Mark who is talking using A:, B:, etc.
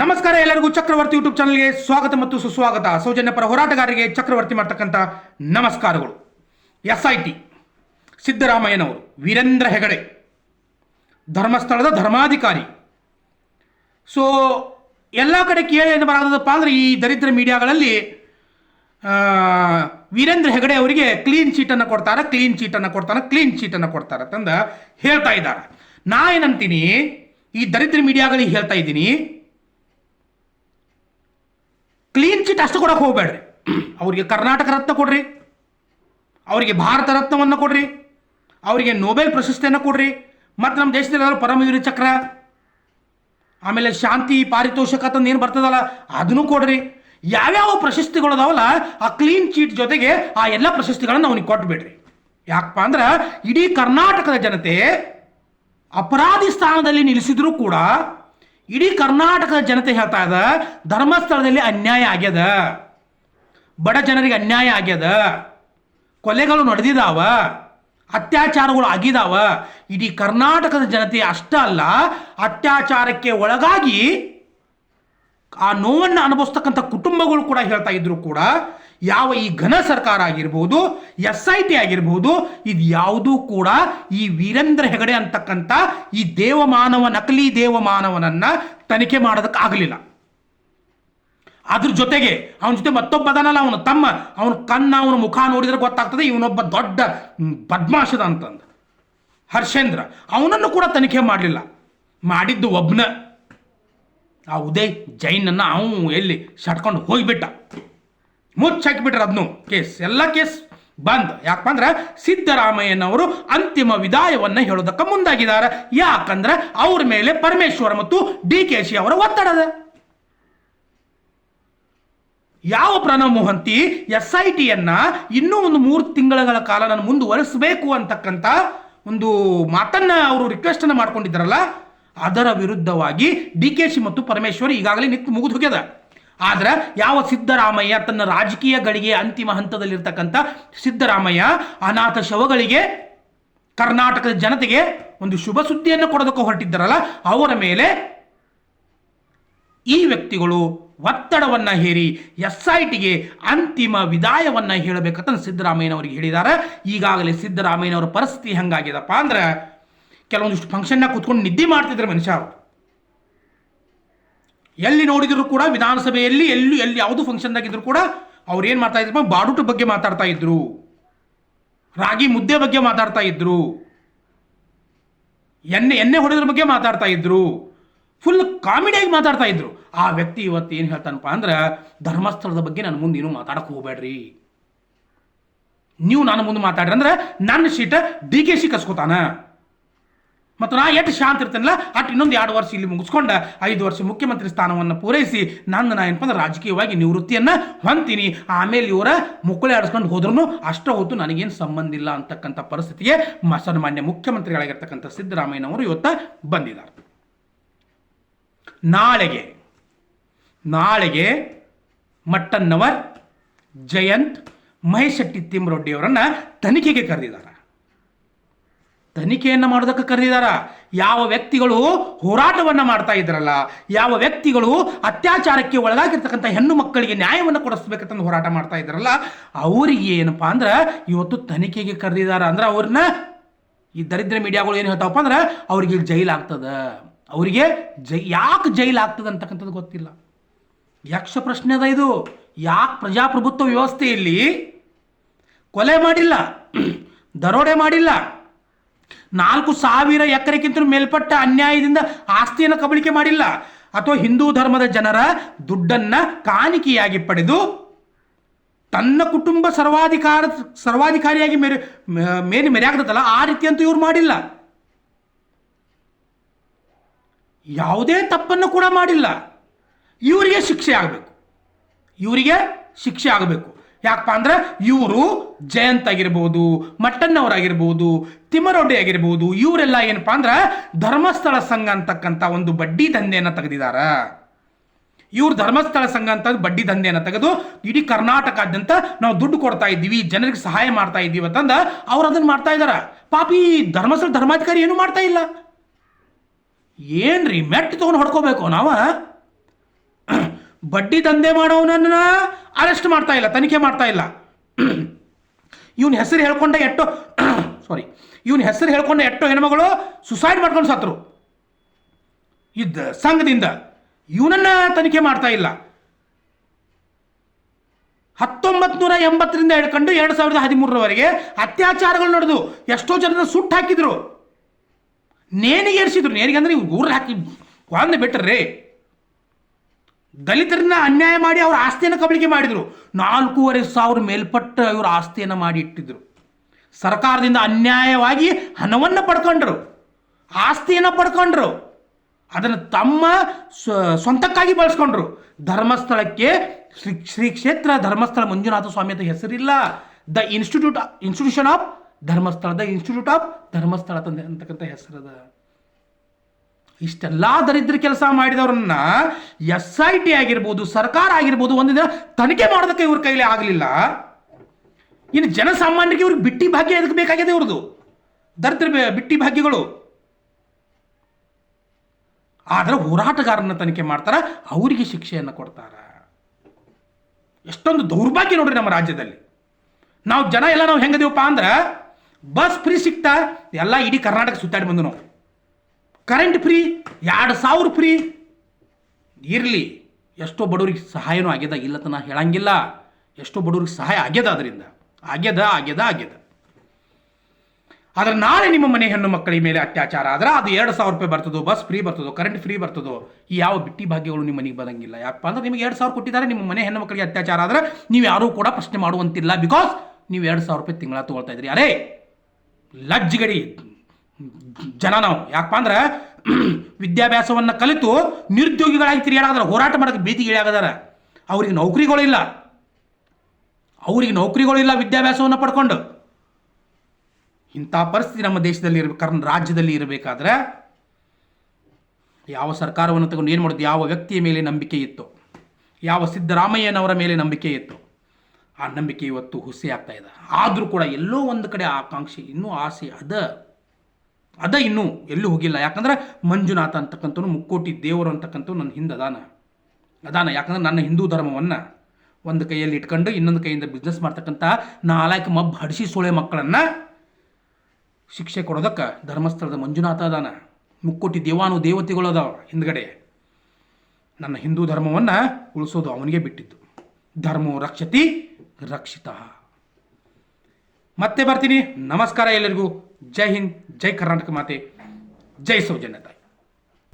A: ನಮಸ್ಕಾರ ಎಲ್ಲರಿಗೂ ಚಕ್ರವರ್ತಿ ಯೂಟ್ಯೂಬ್ ಚಾನಲ್ಗೆ ಸ್ವಾಗತ ಮತ್ತು ಸುಸ್ವಾಗತ. ಸೌಜನ್ಯ ಪರ ಹೋರಾಟಗಾರರಿಗೆ ಚಕ್ರವರ್ತಿ ಮಾಡ್ತಕ್ಕಂಥ ನಮಸ್ಕಾರಗಳು. ಎಸ್ ಐ ಟಿ ಸಿದ್ದರಾಮಯ್ಯನವರು, ವೀರೇಂದ್ರ ಹೆಗಡೆ, ಧರ್ಮಸ್ಥಳದ ಧರ್ಮಾಧಿಕಾರಿ. ಸೊ ಎಲ್ಲ ಕಡೆ ಕೇಳಿ ಬರೋದಪ್ಪ ಅಂದರೆ ಈ ದರಿದ್ರ ಮೀಡಿಯಾಗಳಲ್ಲಿ ವೀರೇಂದ್ರ ಹೆಗಡೆ ಅವರಿಗೆ ಕ್ಲೀನ್ ಚೀಟನ್ನು ಕೊಡ್ತಾರೆ ಕ್ಲೀನ್ ಚೀಟನ್ನು ಕೊಡ್ತಾರೆ ಕ್ಲೀನ್ ಚೀಟನ್ನು ಕೊಡ್ತಾರೆ ತಂದ ಹೇಳ್ತಾ ಇದ್ದಾರೆ. ನಾ ಏನಂತೀನಿ, ಈ ದರಿದ್ರ ಮೀಡಿಯಾಗಳಿಗೆ ಹೇಳ್ತಾ ಇದ್ದೀನಿ ಕ್ಲೀನ್ ಚೀಟ್ ಅಷ್ಟು ಕೊಡಕ್ಕೆ ಹೋಗಬೇಡ್ರಿ. ಅವರಿಗೆ ಕರ್ನಾಟಕ ರತ್ನ ಕೊಡ್ರಿ. ಅವರಿಗೆ ಭಾರತ ರತ್ನವನ್ನು ಕೊಡ್ರಿ. ಅವರಿಗೆ ನೊಬೆಲ್ ಪ್ರಶಸ್ತಿಯನ್ನು ಕೊಡ್ರಿ. ಮತ್ತು ನಮ್ಮ ದೇಶದಲ್ಲಿ ಪರಮವೀರ ಚಕ್ರ ಆಮೇಲೆ ಶಾಂತಿ ಪಾರಿತೋಷಕ ಏನು ಬರ್ತದಲ್ಲ, ಅದನ್ನು ಕೊಡ್ರಿ. ಯಾವ್ಯಾವ ಪ್ರಶಸ್ತಿಗಳು ಅದಾವಲ್ಲ, ಆ ಕ್ಲೀನ್ ಚೀಟ್ ಜೊತೆಗೆ ಆ ಎಲ್ಲ ಪ್ರಶಸ್ತಿಗಳನ್ನು ಅವನಿಗೆ ಕೊಟ್ಬಿಡ್ರಿ. ಯಾಕಪ್ಪ ಅಂದ್ರೆ, ಇಡೀ ಕರ್ನಾಟಕದ ಜನತೆ ಅಪರಾಧಿ ಸ್ಥಾನದಲ್ಲಿ ನಿಲ್ಲಿಸಿದ್ರು ಕೂಡ ಇಡೀ ಕರ್ನಾಟಕದ ಜನತೆ ಹೇಳ್ತಾ ಇದ, ಧರ್ಮಸ್ಥಳದಲ್ಲಿ ಅನ್ಯಾಯ ಆಗ್ಯದ. ಬಡ ಜನರಿಗೆ ಅನ್ಯಾಯ ಆಗ್ಯದ. ಕೊಲೆಗಳು ನಡೆದಿದಾವ. ಅತ್ಯಾಚಾರಗಳು ಆಗಿದಾವ. ಇಡೀ ಕರ್ನಾಟಕದ ಜನತೆ ಅಷ್ಟ ಅಲ್ಲ, ಅತ್ಯಾಚಾರಕ್ಕೆ ಒಳಗಾಗಿ ಆ ನೋವನ್ನು ಅನುಭವಿಸ್ತಕ್ಕಂಥ ಕುಟುಂಬಗಳು ಕೂಡ ಹೇಳ್ತಾ ಇದ್ರು ಕೂಡ ಯಾವ ಈ ಘನ ಸರ್ಕಾರ ಆಗಿರ್ಬೋದು, ಎಸ್ ಐ ಟಿ ಆಗಿರ್ಬೋದು, ಇದು ಯಾವುದೂ ಕೂಡ ಈ ವೀರೇಂದ್ರ ಹೆಗಡೆ ಅಂತಕ್ಕಂಥ ಈ ದೇವಮಾನವ, ನಕಲಿ ದೇವಮಾನವನನ್ನ ತನಿಖೆ ಮಾಡೋದಕ್ಕೆ ಆಗಲಿಲ್ಲ. ಅದ್ರ ಜೊತೆಗೆ ಅವನ ಜೊತೆ ಮತ್ತೊಬ್ಬ ಅದನಲ್ಲ, ಅವನು ತಮ್ಮ, ಅವನ ಕಣ್ಣ, ಅವನ ಮುಖ ನೋಡಿದ್ರೆ ಗೊತ್ತಾಗ್ತದೆ ಇವನೊಬ್ಬ ದೊಡ್ಡ ಬದ್ಮಾಶದ ಅಂತಂದ. ಹರ್ಷೇಂದ್ರ, ಅವನನ್ನು ಕೂಡ ತನಿಖೆ ಮಾಡಲಿಲ್ಲ. ಮಾಡಿದ್ದು ಒಬ್ನ. ಆ ಉದಯ್ ಜೈನನ್ನು ಅವನು ಎಲ್ಲಿ ಸಟ್ಕೊಂಡು ಹೋಗಿಬಿಟ್ಟ. ಮುಚ್ಚಾಕಿಬಿಟ್ರೆ ಅದನ್ನು ಕೇಸ್, ಎಲ್ಲ ಕೇಸ್ ಬಂದ್. ಯಾಕಪ್ಪ ಅಂದ್ರೆ ಸಿದ್ದರಾಮಯ್ಯನವರು ಅಂತಿಮ ವಿದಾಯವನ್ನು ಹೇಳೋದಕ್ಕೆ ಮುಂದಾಗಿದ್ದಾರೆ. ಯಾಕಂದ್ರೆ ಅವ್ರ ಮೇಲೆ ಪರಮೇಶ್ವರ ಮತ್ತು ಡಿ ಕೆ ಶಿ ಅವರ ಒತ್ತಡದ. ಯಾವ ಪ್ರಣವ್ ಮೊಹಂತಿ ಎಸ್ ಐ ಟಿಯನ್ನ ಇನ್ನೂ ಒಂದು ಮೂರು ತಿಂಗಳ ಕಾಲ ನಾನು ಮುಂದುವರಿಸಬೇಕು ಅಂತಕ್ಕಂಥ ಒಂದು ಮಾತನ್ನ ಅವರು ರಿಕ್ವೆಸ್ಟ್ ಅನ್ನ ಮಾಡ್ಕೊಂಡಿದ್ದಾರಲ್ಲ, ಅದರ ವಿರುದ್ಧವಾಗಿ ಡಿ ಕೆ ಶಿ ಮತ್ತು ಪರಮೇಶ್ವರ್ ಈಗಾಗಲೇ ನಿಂತು ಮುಗಿದು ಹೋಗ್ಯದ. ಆದ್ರೆ ಯಾವ ಸಿದ್ದರಾಮಯ್ಯ ತನ್ನ ರಾಜಕೀಯ ಗಳಿಗೆ ಅಂತಿಮ ಹಂತದಲ್ಲಿರ್ತಕ್ಕಂಥ ಸಿದ್ದರಾಮಯ್ಯ ಅನಾಥ ಶವಗಳಿಗೆ ಕರ್ನಾಟಕದ ಜನತೆಗೆ ಒಂದು ಶುಭ ಸುದ್ದಿಯನ್ನು ಕೊಡೋದಕ್ಕೆ ಹೊರಟಿದ್ದಾರಲ್ಲ, ಅವರ ಮೇಲೆ ಈ ವ್ಯಕ್ತಿಗಳು ಒತ್ತಡವನ್ನ ಹೇರಿ ಎಸ್ ಐ ಟಿಗೆ ಅಂತಿಮ ವಿದಾಯವನ್ನ ಹೇಳಬೇಕಂತ ಸಿದ್ದರಾಮಯ್ಯನವರಿಗೆ ಹೇಳಿದ್ದಾರೆ. ಈಗಾಗಲೇ ಸಿದ್ದರಾಮಯ್ಯನವರ ಪರಿಸ್ಥಿತಿ ಹೆಂಗಾಗಿದಪ್ಪ ಅಂದ್ರೆ ಕೆಲವೊಂದಿಷ್ಟು ಫಂಕ್ಷನ್ನ ಕೂತ್ಕೊಂಡು ನಿದ್ದೆ ಮಾಡ್ತಿದ್ರು ಮನುಷ್ಯ ಅವರು. ಎಲ್ಲಿ ನೋಡಿದ್ರು ಕೂಡ ವಿಧಾನಸಭೆಯಲ್ಲಿ ಎಲ್ಲಿ ಎಲ್ಲಿ ಯಾವುದು ಫಂಕ್ಷನ್ದಾಗಿದ್ರು ಕೂಡ ಅವ್ರು ಏನು ಮಾಡ್ತಾ ಇದ್ರು ಬಾಡುಟ ಬಗ್ಗೆ ಮಾತಾಡ್ತಾ ಇದ್ರು. ರಾಗಿ ಮುದ್ದೆ ಬಗ್ಗೆ ಮಾತಾಡ್ತಾ ಇದ್ರು. ಎಣ್ಣೆ ಎಣ್ಣೆ ಹೊಡೆದ್ರ ಬಗ್ಗೆ ಮಾತಾಡ್ತಾ ಇದ್ರು. ಫುಲ್ ಕಾಮಿಡಿಯಾಗಿ ಮಾತಾಡ್ತಾ ಇದ್ರು. ಆ ವ್ಯಕ್ತಿ ಇವತ್ತು ಏನು ಹೇಳ್ತಾನಪ್ಪ ಅಂದ್ರೆ, ಧರ್ಮಸ್ಥಳದ ಬಗ್ಗೆ ನನ್ನ ಮುಂದೆ ಏನು ಮಾತಾಡಕ್ಕೆ ಹೋಗಬೇಡ್ರಿ. ನೀವು ನನ್ನ ಮುಂದೆ ಮಾತಾಡ್ರಿ ಅಂದ್ರೆ ನನ್ನ ಶೀಟ ಡಿ ಕೆ ಸಿ ಕಸ್ಕೋತಾನ. ಮತ್ತು ನಾ ಎಷ್ಟು ಶಾಂತ ಇರ್ತೇನಲ್ಲ ಅಟ್ ಇನ್ನೊಂದು ಎರಡು ವರ್ಷ ಇಲ್ಲಿ ಮುಗಿಸ್ಕೊಂಡ ಐದು ವರ್ಷ ಮುಖ್ಯಮಂತ್ರಿ ಸ್ಥಾನವನ್ನು ಪೂರೈಸಿ, ನಂದು ನಾ ಏನಪ್ಪ ಅಂದ್ರೆ ರಾಜಕೀಯವಾಗಿ ನಿವೃತ್ತಿಯನ್ನು ಹೊಂತೀನಿ ಆಮೇಲೆ ಇವರ ಮುಕ್ಕಳೆ ಆಡಿಸ್ಕೊಂಡು ಹೋದ್ರೂ ಅಷ್ಟ ಹೊತ್ತು ನನಗೇನು ಸಂಬಂಧ ಇಲ್ಲ ಅಂತಕ್ಕಂಥ ಪರಿಸ್ಥಿತಿಗೆ ಸನ್ಮಾನ್ಯ ಮುಖ್ಯಮಂತ್ರಿಗಳಾಗಿರ್ತಕ್ಕಂಥ ಸಿದ್ದರಾಮಯ್ಯನವರು ಇವತ್ತು ಬಂದಿದ್ದಾರೆ ನಾಳೆಗೆ ನಾಳೆಗೆ ಮಟ್ಟನ್ನವರ್ ಜಯಂತ್ ಮಹೇಶ್ ಶೆಟ್ಟಿ ತಿಮ್ಮರೊಡ್ಡಿಯವರನ್ನ ತನಿಖೆಗೆ ಕರೆದಿದ್ದಾರೆ. ತನಿಖೆಯನ್ನು ಮಾಡೋದಕ್ಕೆ ಕರೆದಿದಾರ. ಯಾವ ವ್ಯಕ್ತಿಗಳು ಹೋರಾಟವನ್ನ ಮಾಡ್ತಾ ಇದ್ರಲ್ಲ, ಯಾವ ವ್ಯಕ್ತಿಗಳು ಅತ್ಯಾಚಾರಕ್ಕೆ ಒಳಗಾಗಿರ್ತಕ್ಕಂಥ ಹೆಣ್ಣು ಮಕ್ಕಳಿಗೆ ನ್ಯಾಯವನ್ನು ಕೊಡಿಸ್ಬೇಕಂತ ಹೋರಾಟ ಮಾಡ್ತಾ ಇದ್ರಲ್ಲ, ಅವರಿಗೆ ಏನಪ್ಪಾ ಅಂದ್ರೆ ಇವತ್ತು ತನಿಖೆಗೆ ಕರೆದಿದಾರ ಅಂದ್ರೆ ಅವ್ರನ್ನ ಈ ದರಿದ್ರ ಮೀಡಿಯಾಗಳು ಏನು ಹೇಳ್ತಾವಪ್ಪ ಅಂದ್ರೆ ಅವ್ರಿಗೆ ಜೈಲ್ ಆಗ್ತದ. ಅವರಿಗೆ ಜೈ, ಯಾಕೆ ಜೈಲ್ ಆಗ್ತದೆ ಅಂತಕ್ಕಂಥದ್ದು ಗೊತ್ತಿಲ್ಲ. ಯಕ್ಷ ಪ್ರಶ್ನೆ ಅದ ಇದು. ಯಾಕೆ ಪ್ರಜಾಪ್ರಭುತ್ವ ವ್ಯವಸ್ಥೆಯಲ್ಲಿ ಕೊಲೆ ಮಾಡಿಲ್ಲ, ದರೋಡೆ ಮಾಡಿಲ್ಲ ನಾಲ್ಕು ಸಾವಿರ ಎಕರೆಗಿಂತ ಮೇಲ್ಪಟ್ಟ ಅನ್ಯಾಯದಿಂದ ಆಸ್ತಿಯನ್ನು ಕಬಳಿಕೆ ಮಾಡಿಲ್ಲ. ಅಥವಾ ಹಿಂದೂ ಧರ್ಮದ ಜನರ ದುಡ್ಡನ್ನ ಕಾಣಿಕೆಯಾಗಿ ಪಡೆದು ತನ್ನ ಕುಟುಂಬ ಸರ್ವಾಧಿಕಾರ, ಸರ್ವಾಧಿಕಾರಿಯಾಗಿ ಮೇರೆ, ಮೇಲೆ ಮೆರೆಯಾಗ್ತದಲ್ಲ, ಆ ರೀತಿ ಅಂತೂ ಇವ್ರು ಮಾಡಿಲ್ಲ. ಯಾವುದೇ ತಪ್ಪನ್ನು ಕೂಡ ಮಾಡಿಲ್ಲ. ಇವರಿಗೆ ಶಿಕ್ಷೆ ಆಗಬೇಕು. ಇವರಿಗೆ ಶಿಕ್ಷೆ ಆಗಬೇಕು. ಯಾಕಪ್ಪ ಅಂದ್ರೆ ಇವರು ಜಯಂತ್ ಆಗಿರ್ಬೋದು ಮಟ್ಟಣ್ಣವರಾಗಿರ್ಬೋದು ತಿಮ್ಮರೊಡ್ಡಿ ಆಗಿರ್ಬೋದು, ಇವರೆಲ್ಲ ಏನಪ್ಪಾ ಅಂದ್ರೆ ಧರ್ಮಸ್ಥಳ ಸಂಘ ಅಂತಕ್ಕಂಥ ಒಂದು ಬಡ್ಡಿ ದಂಧೆಯನ್ನು ತೆಗೆದಿದ್ದಾರೆ ಇವ್ರು ಧರ್ಮಸ್ಥಳ ಸಂಘ ಅಂತ ಬಡ್ಡಿ ದಂಧೆಯನ್ನು ತೆಗೆದು ಇಡೀ ಕರ್ನಾಟಕಾದ್ಯಂತ ನಾವು ದುಡ್ಡು ಕೊಡ್ತಾ ಇದ್ದೀವಿ, ಜನರಿಗೆ ಸಹಾಯ ಮಾಡ್ತಾ ಇದ್ದೀವಿ ಅಂತಂದ ಅವ್ರು ಅದನ್ನು ಮಾಡ್ತಾ ಇದ್ದಾರೆ ಪಾಪಿ ಧರ್ಮಸ್ಥಳ ಧರ್ಮಾಧಿಕಾರಿ ಏನು ಮಾಡ್ತಾ ಇಲ್ಲ. ಏನ್ರಿ ಮೆಟ್ಟು ತಗೊಂಡು ಹೊಡ್ಕೋಬೇಕು ನಾವ? ಬಡ್ಡಿ ದಂಧೆ ಮಾಡೋನನ್ನ ಅರೆಸ್ಟ್ ಮಾಡ್ತಾ ಇಲ್ಲ, ತನಿಖೆ ಮಾಡ್ತಾ ಇಲ್ಲ. ಇವನ ಹೆಸರು ಹೇಳ್ಕೊಂಡ ಎಟ್ಟೋ ಸಾರಿ ಇವನ ಹೆಸರು ಹೇಳ್ಕೊಂಡ ಎಷ್ಟೋ ಹೆಣ್ಮಗಳು ಸುಸೈಡ್ ಮಾಡ್ಕೊಂಡು ಸತ್ರು. ಇದ್ದ ಸಂಘದಿಂದ ಇವನನ್ನ ತನಿಖೆ ಮಾಡ್ತಾ ಇಲ್ಲ. ಹತ್ತೊಂಬತ್ತು ನೂರ ಎಂಬತ್ತರಿಂದ ಹಿಡ್ಕೊಂಡು ಎರಡು ಸಾವಿರದ ಹದಿಮೂರರವರೆಗೆ ಅತ್ಯಾಚಾರಗಳು ನಡೆದು ಎಷ್ಟೋ ಜನರ ಸುಟ್ಟು ಹಾಕಿದ್ರು. ನೇಣಿಗೆ ಏರಿಸಿದ್ರು ನೇಣಿಗೆ ಅಂದ್ರೆ ಇವ್ರು ಊರ್ ಹಾಕಿ ಬಿಟ್ರೆ. ದಲಿತರನ್ನ ಅನ್ಯಾಯ ಮಾಡಿ ಅವರ ಆಸ್ತಿಯನ್ನು ಕಬಳಿಕೆ ಮಾಡಿದರು. ನಾಲ್ಕೂವರೆ ಸಾವಿರ ಮೇಲ್ಪಟ್ಟ ಇವರು ಆಸ್ತಿಯನ್ನು ಮಾಡಿ ಇಟ್ಟಿದ್ರು. ಸರ್ಕಾರದಿಂದ ಅನ್ಯಾಯವಾಗಿ ಹಣವನ್ನು ಪಡ್ಕೊಂಡ್ರು. ಆಸ್ತಿಯನ್ನು ಪಡ್ಕೊಂಡ್ರು. ಅದನ್ನು ತಮ್ಮ ಸ್ವ- ಸ್ವಂತಕ್ಕಾಗಿ ಬಳಸ್ಕೊಂಡ್ರು. ಧರ್ಮಸ್ಥಳಕ್ಕೆ ಶ್ರೀ ಶ್ರೀ ಕ್ಷೇತ್ರ ಧರ್ಮಸ್ಥಳ ಮಂಜುನಾಥ ಸ್ವಾಮಿ ಅಂತ ಹೆಸರಿಲ್ಲ. The institute, institution of Dharmasthala, the institute of Dharmasthala ಅಂತಕ್ಕಂಥ ಹೆಸರದ. ಇಷ್ಟೆಲ್ಲ ದರಿದ್ರ ಕೆಲಸ ಮಾಡಿದವ್ರನ್ನ ಎಸ್ ಐ ಟಿ ಆಗಿರ್ಬೋದು, ಸರ್ಕಾರ ಆಗಿರ್ಬೋದು, ಒಂದಿನ ದಿನ ತನಿಖೆ ಮಾಡೋದಕ್ಕೆ ಇವ್ರ ಕೈಲಿ ಆಗಲಿಲ್ಲ. ಇನ್ನು ಜನಸಾಮಾನ್ಯರಿಗೆ ಇವ್ರಿಗೆ ಬಿಟ್ಟಿ ಭಾಗ್ಯ ಎದಕ್ಕೆ ಬೇಕಾಗಿದೆ ಇವ್ರದ್ದು ದರಿದ್ರ ಬಿಟ್ಟಿ ಭಾಗ್ಯಗಳು. ಆದರೆ ಹೋರಾಟಗಾರನ ತನಿಖೆ ಮಾಡ್ತಾರ? ಅವರಿಗೆ ಶಿಕ್ಷೆಯನ್ನು ಕೊಡ್ತಾರ? ಎಷ್ಟೊಂದು ದೌರ್ಭಾಗ್ಯ ನೋಡ್ರಿ ನಮ್ಮ ರಾಜ್ಯದಲ್ಲಿ. ನಾವು ಜನ ಎಲ್ಲ ನಾವು ಹೆಂಗದೀವಪ್ಪ ಅಂದ್ರೆ, ಬಸ್ ಫ್ರೀ ಸಿಗ್ತಾ, ಎಲ್ಲ ಇಡೀ ಕರ್ನಾಟಕ ಸುತ್ತಾಡಿ ಬಂದು ನಾವು. ಕರೆಂಟ್ ಫ್ರೀ, ಎರಡು ಸಾವಿರ ಫ್ರೀ. ಇರಲಿ, ಎಷ್ಟೋ ಬಡವ್ರಿಗೆ ಸಹಾಯನೂ ಆಗ್ಯದ ಇಲ್ಲತ ನಾ ಹೇಳಂಗಿಲ್ಲ. ಎಷ್ಟೋ ಬಡವ್ರಿಗೆ ಸಹಾಯ ಆಗ್ಯದ ಅದರಿಂದ ಆಗ್ಯದ ಆಗ್ಯದ ಆಗ್ಯದ. ಆದ್ರೆ ನಾಳೆ ನಿಮ್ಮ ಮನೆ ಹೆಣ್ಣು ಮಕ್ಕಳ ಮೇಲೆ ಅತ್ಯಾಚಾರ ಆದ್ರೆ ಅದು ಎರಡು ಸಾವಿರ ರೂಪಾಯಿ ಬರ್ತದೋ, ಬಸ್ ಫ್ರೀ ಬರ್ತದೋ, ಕರೆಂಟ್ ಫ್ರೀ ಬರ್ತದೋ, ಈ ಯಾವ ಬಿಟ್ಟಿ ಭಾಗ್ಯಗಳು ನಿಮ್ಮ ಮನೆಗೆ ಬರಂಗಿಲ್ಲ ಯಾಕಪ್ಪ ಅಂದ್ರೆ ನಿಮಗೆ ಎರಡು ಸಾವಿರ ಕೊಟ್ಟಿದ್ದಾರೆ, ನಿಮ್ಮ ಮನೆ ಹೆಣ್ಣು ಮಕ್ಕಳಿಗೆ ಅತ್ಯಾಚಾರ ಆದ್ರೆ ನೀವು ಯಾರೂ ಕೂಡ ಪ್ರಶ್ನೆ ಮಾಡುವಂತಿಲ್ಲ. ಬಿಕಾಸ್ ನೀವು ಎರಡು ಸಾವಿರ ರೂಪಾಯಿ ತಿಂಗಳ ತಗೊಳ್ತಾ ಇದ್ರಿ. ಅರೇ, ಲಜ್ಜಿಗಡಿ ಜನ ನಾವು. ಯಾಕಪ್ಪ ಅಂದ್ರೆ ವಿದ್ಯಾಭ್ಯಾಸವನ್ನು ಕಲಿತು ನಿರುದ್ಯೋಗಿಗಳಾಗಿ ತಿರುಗಾಡದ್ರ ಹೋರಾಟ ಮಾಡೋದಕ್ಕೆ ಭೀತಿ ಇಳಿಯಾಗದಾರ. ಅವ್ರಿಗೆ ನೌಕರಿಗಳಿಲ್ಲ ಅವ್ರಿಗೆ ನೌಕರಿಗಳಿಲ್ಲ ವಿದ್ಯಾಭ್ಯಾಸವನ್ನು ಪಡ್ಕೊಂಡು. ಇಂಥ ಪರಿಸ್ಥಿತಿ ನಮ್ಮ ದೇಶದಲ್ಲಿ ಇರಬೇಕು ಕರ್ನ ರಾಜ್ಯದಲ್ಲಿ ಇರಬೇಕಾದ್ರೆ ಯಾವ ಸರ್ಕಾರವನ್ನು ತಗೊಂಡು ಏನು ಮಾಡೋದು ಯಾವ ವ್ಯಕ್ತಿಯ ಮೇಲೆ ನಂಬಿಕೆ ಇತ್ತು? ಯಾವ ಸಿದ್ದರಾಮಯ್ಯನವರ ಮೇಲೆ ನಂಬಿಕೆ ಇತ್ತು? ಆ ನಂಬಿಕೆ ಇವತ್ತು ಹುಸಿ ಆಗ್ತಾ ಇದೆ. ಆದರೂ ಕೂಡ ಎಲ್ಲೋ ಒಂದು ಕಡೆ ಆಕಾಂಕ್ಷೆ, ಇನ್ನೂ ಆಸೆ ಅದ. ಅದ ಇನ್ನೂ ಎಲ್ಲೂ ಹೋಗಿಲ್ಲ. ಯಾಕಂದ್ರೆ ಮಂಜುನಾಥ ಅಂತಕ್ಕಂಥವ್ನು ಮುಕ್ಕೋಟಿ ದೇವರು ಅಂತಕ್ಕಂಥವ್ನು ನನ್ನ ಹಿಂದೆ ಅದಾನ. ಅದಾನ. ಯಾಕಂದ್ರೆ ನನ್ನ ಹಿಂದೂ ಧರ್ಮವನ್ನು ಒಂದು ಕೈಯಲ್ಲಿ ಇಟ್ಕೊಂಡು ಇನ್ನೊಂದು ಕೈಯಿಂದ ಬಿಸ್ನೆಸ್ ಮಾಡ್ತಕ್ಕಂಥ ನಾಲ್ಕು ಮಬ್ಬ ಹಡಿಸಿ ಸೋಳೆ ಮಕ್ಕಳನ್ನು ಶಿಕ್ಷೆ ಕೊಡೋದಕ್ಕೆ ಧರ್ಮಸ್ಥಳದ ಮಂಜುನಾಥ ಅದಾನ. ಮುಕ್ಕೋಟಿ ದೇವಾನು ದೇವತೆಗಳು ಅದಾವ ಹಿಂದ್ಗಡೆ. ನನ್ನ ಹಿಂದೂ ಧರ್ಮವನ್ನು ಉಳಿಸೋದು ಅವನಿಗೆ ಬಿಟ್ಟಿದ್ದು. ಧರ್ಮೋ ರಕ್ಷತಿ ರಕ್ಷಿತ. ಮತ್ತೆ ಬರ್ತೀನಿ. ನಮಸ್ಕಾರ ಎಲ್ಲರಿಗೂ. ಜೈ ಹಿಂದ್ ಜೈ ಕರ್ನಾಟಕ ಮಾತೆ ಜೈ ಸೌಜನ್ಯತಾ